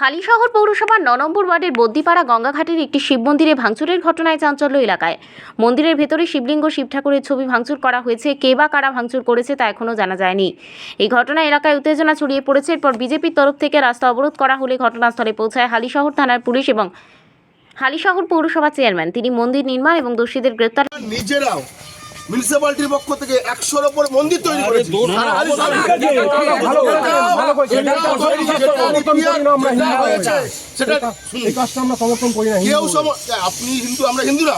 হালিশহর পৌরসভার ন নম্বর ওয়ার্ডের বদ্দিপাড়া গঙ্গাঘাটের একটি শিব মন্দিরে ভাঙচুরের ঘটনায় চাঞ্চল্য এলাকায়। মন্দিরের ভেতরে শিবলিঙ্গ, শিব ঠাকুরের ছবি ভাঙচুর করা হয়েছে, কে বা কারা ভাঙচুর করেছে তা এখনও জানা যায়নি। এই ঘটনায় এলাকায় উত্তেজনা ছড়িয়ে পড়েছে, এরপর বিজেপির তরফ থেকে রাস্তা অবরোধ করা হলে ঘটনাস্থলে পৌঁছায় হালিশহর থানার পুলিশ এবং হালিশহর পৌরসভা চেয়ারম্যান। তিনি মন্দির নির্মাণ এবং দোষীদের গ্রেপ্তার নিজেরাও মিউনিসিপালিটির পক্ষ থেকে একশোর ওপর মন্দির তৈরি করেছে। না আপনি হিন্দু আমরা হিন্দুরা।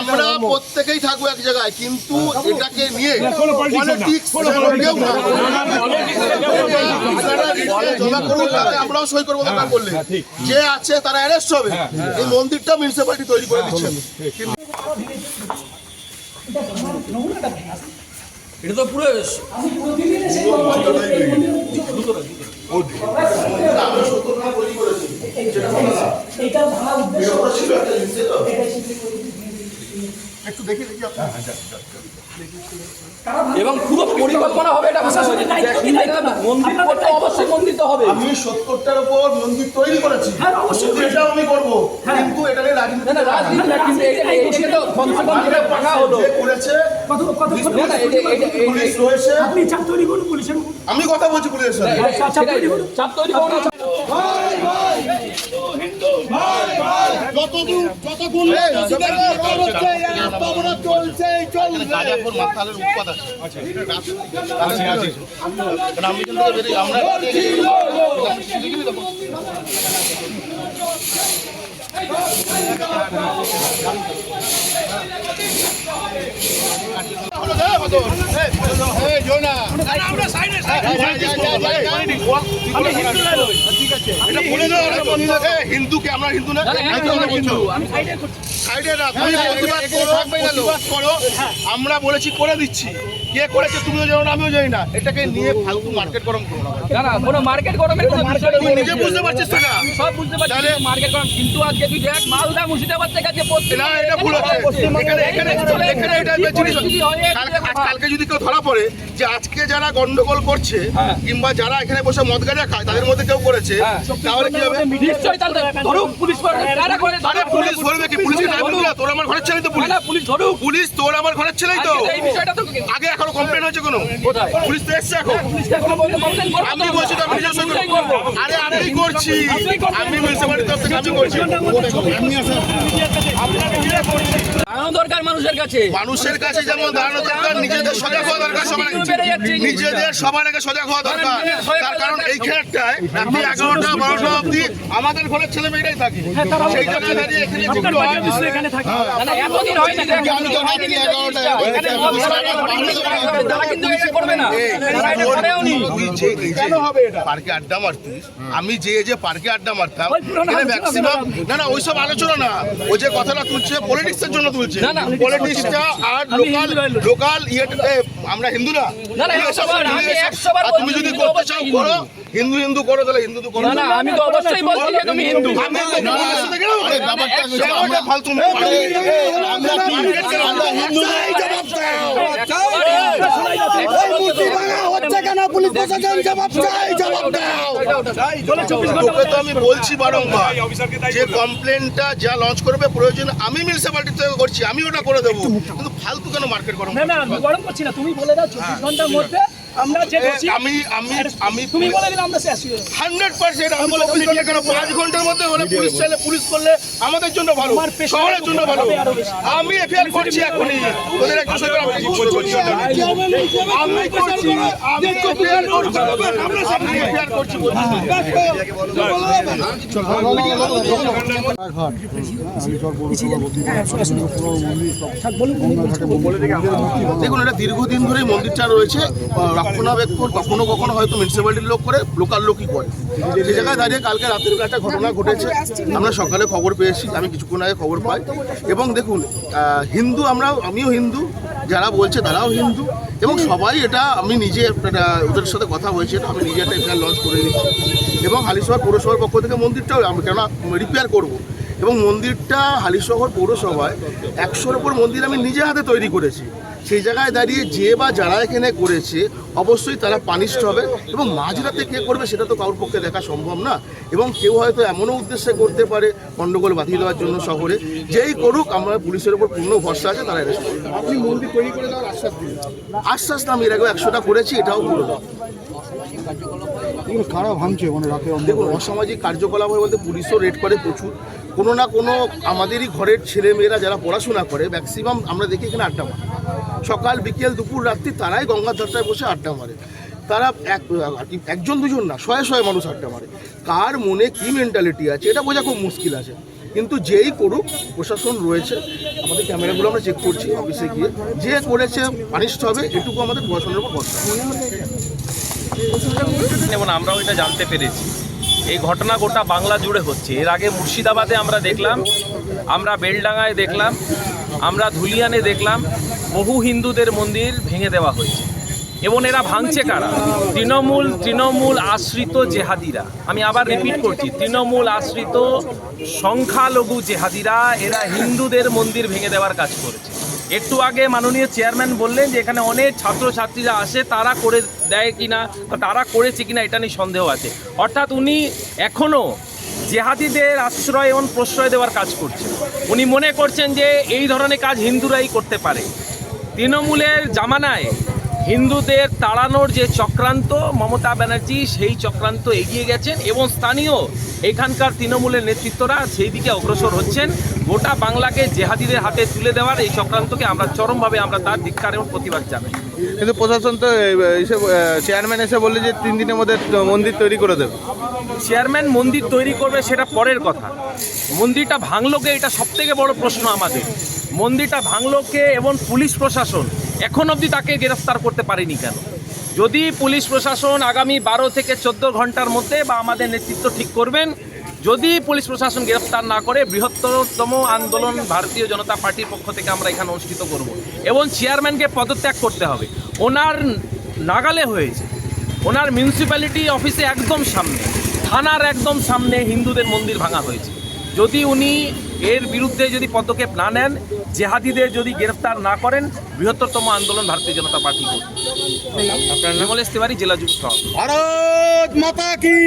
আমরা না। প্রত্যেকেই থাকব এক জায়গায় কিন্তু এটাকে নিয়ে না। করুন তাতে আমরাও সই করব দরকার করলে। যে আছে তারা অ্যারেস্ট হবে। এই মন্দিরটা মিউনিসিপালিটি তৈরি করে দিচ্ছেন এটা তো পুরো একটু দেখি দেখি আপনার। এবং পুরো পরিকল্পনা হবে এটা মন্দির করতে অবশ্যই মন্দির তো হবে। আমি সত্তরটার উপর মন্দির তৈরি করেছি। এটাও আমি করব। কিন্তু এটা নিয়ে রাজনীতি না রাজনীতি না কিন্তু এটা তো কম যেটা ভাঙা হলো। যে করেছে কত কত না এটা এটা পুলিশ রয়েছে। আপনি চাপ তৈরি করুন পুলিশের আমি কথা বলছি পুলিশের সাথে। চাপ তৈরি করুন। যতদূর যতক্ষণ চলছে চলবে গাজাপুর মাথালের উৎপাদ আছে আমি কিন্তু বেরিয়ে আমরা আমরা হিন্দু না করো আমরা বলেছি করে দিচ্ছি। কে করেছে তুমিও জানো না আমিও জানি না। এটাকে নিয়ে ফালতু মার্কেট গরম করো না কোনো মার্কেট গরমের কোনো বিষয় তুই নিজে বুঝতে পারছিস না? সব বুঝতে পারছি তাহলে- মার্কেট গরম। কিন্তু আজকে তুই দেখ মালদা মুর্শিদাবাদ থেকে আজকে পশ্চিম না এটা ভুল হচ্ছে। এখানে এখানে এখানে এটা জিনিস কালকে যদি কেউ ধরা পড়ে যে আজকে যারা গন্ডগোল করছে কিংবা যারা এখানে বসে মদ গাঁজা খায় তাদের মধ্যে কেউ করেছে তাহলে কি হবে? নিশ্চয়ই তাহলে ধরুক পুলিশ করে কারা করে আরে পুলিশ ধরবে কি দিলা তোর আমার ঘরের ছেলেই তো পুলিশ। না পুলিশ ধরুক। পুলিশ তোর আমার ঘরের ছেলেই তো। এই বিষয়টা তো আগে এখনও কমপ্লেন হয়েছে কোনো? পুলিশ তো এসছে এখন। করব আমি বলছি তো আমি আরে আমি করছি। আমি মিউনিসিপালিটি তরফ থেকে আমি করছি। দাঁড়ানো দরকার মানুষের কাছে। মানুষের কাছে যেমন দাঁড়ানো দরকার নিজেদের সজাগ হওয়া দরকার সবার নিজেদের সবার আগে সজাগ হওয়া দরকার। তার কারণ এই খেলাটায় রাত্রি এগারোটা বারোটা অবধি আমাদের ঘরের ছেলে মেয়েরাই থাকে সেই জন্য দাঁড়িয়ে হয়। এখানে থাকে। এতদিন হয় না আমি তো ভাবিনি এগারোটায় এখানে মদ তারা কিন্তু এটা করবে না। তারা এটা করেও নি। তুই যে এই যে পার্কে আড্ডা মারতিস। আমি যে যে পার্কে আড্ডা মারতাম ম্যাক্সিমাম না না ওইসব আলোচনা না। ও যে কথাটা তুলছে পলিটিক্সের জন্য তুলছে। না, না। পলিটিক্সটা আর লোকাল লোকাল ইয়ে আমরা হিন্দু না তুমি যদি করতে চাও হিন্দু। করো হিন্দু হিন্দু করো তাহলে হিন্দু তো করো না না আমি তো অবশ্যই বলছি যে তুমি হিন্দু আমি তো ফালতু আমরা আমরা হিন্দু তোকে তো আমি বলছি বারংবার যে কমপ্লেনটা যা লঞ্চ করবে প্রয়োজন আমি মিউনিসিপালিটি থেকে করছি আমি ওটা করে দেবো কিন্তু ফালতু কেন মার্কেট করো না না গরম করছি না তুমি বলে দাও চব্বিশ ঘণ্টার মধ্যে আমরা যে দোষী আমি আমি আমি তুমি বলে দিলে আমরা শেষ হান্ড্রেড পার্সেন্ট আমি বলে চব্বিশ কেন পাঁচ ঘণ্টার মধ্যে হলে পুলিশ চাইলে পুলিশ করলে আমাদের জন্য ভালো শহরের জন্য ভালো। আমি এফআইআর করছি এখনই। তোদের একটু সঙ্গে আমি করছি। আমি করছি। আমি এফআইআর করছি। আমি এফআইআর করছি। দেখুন এটা দীর্ঘদিন ধরে মন্দিরটা রয়েছে। রক্ষণাবেক্ষণ কখনো কখনো হয়তো মিউনিসিপ্যালিটির লোক করে লোকাল লোকই করে। যে জায়গায় দাঁড়িয়ে কালকে রাতের একটা ঘটনা ঘটেছে। আমরা সকালে খবর পেয়েছি, আমি কিছুক্ষণ আগে খবর পাই। এবং দেখুন হিন্দু আমরা আমিও হিন্দু, যারা বলছে তারাও হিন্দু। এবং সবাই এটা আমি নিজে ওদের সাথে কথা হয়েছে, এটা আমি নিজে একটা এফআইআর লঞ্চ করে দিচ্ছি এবং হালিশহর পৌরসভার পক্ষ থেকে মন্দিরটাও আমি কেন রিপেয়ার করব। এবং মন্দিরটা হালিশহর পৌরসভায় একশোর ওপর মন্দির আমি নিজে হাতে তৈরি করেছি। সেই জায়গায় দাঁড়িয়ে যে বা যারা এখানে করেছে অবশ্যই তারা পানিশড হবে এবং মাঝরাতে কে করবে সেটা তো কারোর পক্ষে দেখা সম্ভব না। এবং কেউ হয়তো এমনও উদ্দেশ্যে করতে পারে গণ্ডগোল বাঁধিয়ে দেওয়ার জন্য শহরে। যেই করুক আমরা পুলিশের উপর পূর্ণ ভরসা আছে তারা অ্যারেস্ট করবে। আশ্বাস না আমি এর আগেও একশোটা করেছি এটাও করে দেবো কারা ভাঙছে? মানে রাতে দেখুন অসামাজিক কার্যকলাপ হয় বলতে পুলিশও রেড করে প্রচুর। কোনো না কোনো আমাদেরই ঘরের ছেলে মেয়েরা যারা পড়াশোনা করে ম্যাক্সিমাম আমরা দেখি এখানে আড্ডা মারে। সকাল, বিকেল, দুপুর, রাত্রি তারাই গঙ্গার ধারটায় বসে আড্ডা মারে। তারা এক একজন দুজন না, শয়ে শয়ে মানুষ আড্ডা মারে। কার মনে কি মেন্টালিটি আছে, এটা বোঝা খুব মুশকিল আছে। কিন্তু যেই করুক, প্রশাসন রয়েছে, আমাদের ক্যামেরাগুলো আমরা চেক করছি অফিসে গিয়ে। যে করেছে পানিষ্ঠ হবে, এটুকু আমাদের প্রশাসনের উপর ভরসা। এবং আমরাও এটা জানতে পেরেছি, এই ঘটনা গোটা বাংলা জুড়ে হচ্ছে। এর আগে মুর্শিদাবাদে আমরা দেখলাম, আমরা বেলডাঙ্গায় দেখলাম, আমরা ধুলিয়ানে দেখলাম বহু হিন্দুদের মন্দির ভেঙে দেওয়া হয়েছে। এবং এরা ভাঙছে কারা? তৃণমূল তৃণমূল আশ্রিত জেহাদিরা। আমি আবার রিপিট করছি, তৃণমূল আশ্রিত সংখ্যালঘু জেহাদিরা, এরা হিন্দুদের মন্দির ভেঙে দেওয়ার কাজ করেছে। একটু আগে মাননীয় চেয়ারম্যান বললেন যে, এখানে অনেক ছাত্রছাত্রীরা আসে, তারা করে দেয় কিনা, বা তারা করেছে কিনা এটা নিয়ে সন্দেহ আছে। অর্থাৎ উনি এখনও জেহাদিদের আশ্রয় এবং প্রশ্রয় দেওয়ার কাজ করছেন। উনি মনে করছেন যে, এই ধরনের কাজ হিন্দুরাই করতে পারে। তৃণমূলের জামানায় হিন্দুদের তাড়ানোর যে চক্রান্ত মমতা ব্যানার্জি সেই চক্রান্ত এগিয়ে গেছেন এবং স্থানীয় এখানকার তৃণমূলের নেতৃত্বরা সেই দিকে অগ্রসর হচ্ছেন। গোটা বাংলাকে জেহাদিদের হাতে তুলে দেওয়ার এই চক্রান্তকে আমরা চরমভাবে আমরা তার ধিক্কার এবং প্রতিবাদ জানাই। কিন্তু প্রশাসন তো এসে চেয়ারম্যান এসে বললে যে তিন দিনের মধ্যে মন্দির তৈরি করে দেবে। চেয়ারম্যান মন্দির তৈরি করবে সেটা পরের কথা। মন্দিরটা ভাঙলো কে এটা সব থেকে বড় প্রশ্ন আমাদের। মন্দিরটা ভাঙলো কে এবং পুলিশ প্রশাসন? এখন অবধি তাকে গ্রেফতার করতে পারেনি কেন? যদি পুলিশ প্রশাসন আগামী বারো থেকে চোদ্দ ঘণ্টার মধ্যে বা আমাদের নেতৃত্ব ঠিক করবেন, যদি পুলিশ প্রশাসন গ্রেফতার না করে, বৃহত্তরতম আন্দোলন ভারতীয় জনতা পার্টির পক্ষ থেকে আমরা এখানে অনুষ্ঠিত করব। এবং চেয়ারম্যানকে পদত্যাগ করতে হবে। ওনার নাগালে হয়েছে। ওনার মিউনিসিপ্যালিটি অফিসে একদম সামনে, থানার একদম সামনে হিন্দুদের মন্দির ভাঙা হয়েছে। যদি উনি এর বিরুদ্ধে যদি পদক্ষেপ না নেন জেহাদিদের যদি গ্রেফতার না করেন বৃহত্তরতম আন্দোলন ভারতীয় জনতা পার্টি করবে। আপনার তিওয়ারি জেলা যুব ভারত মাতা কি?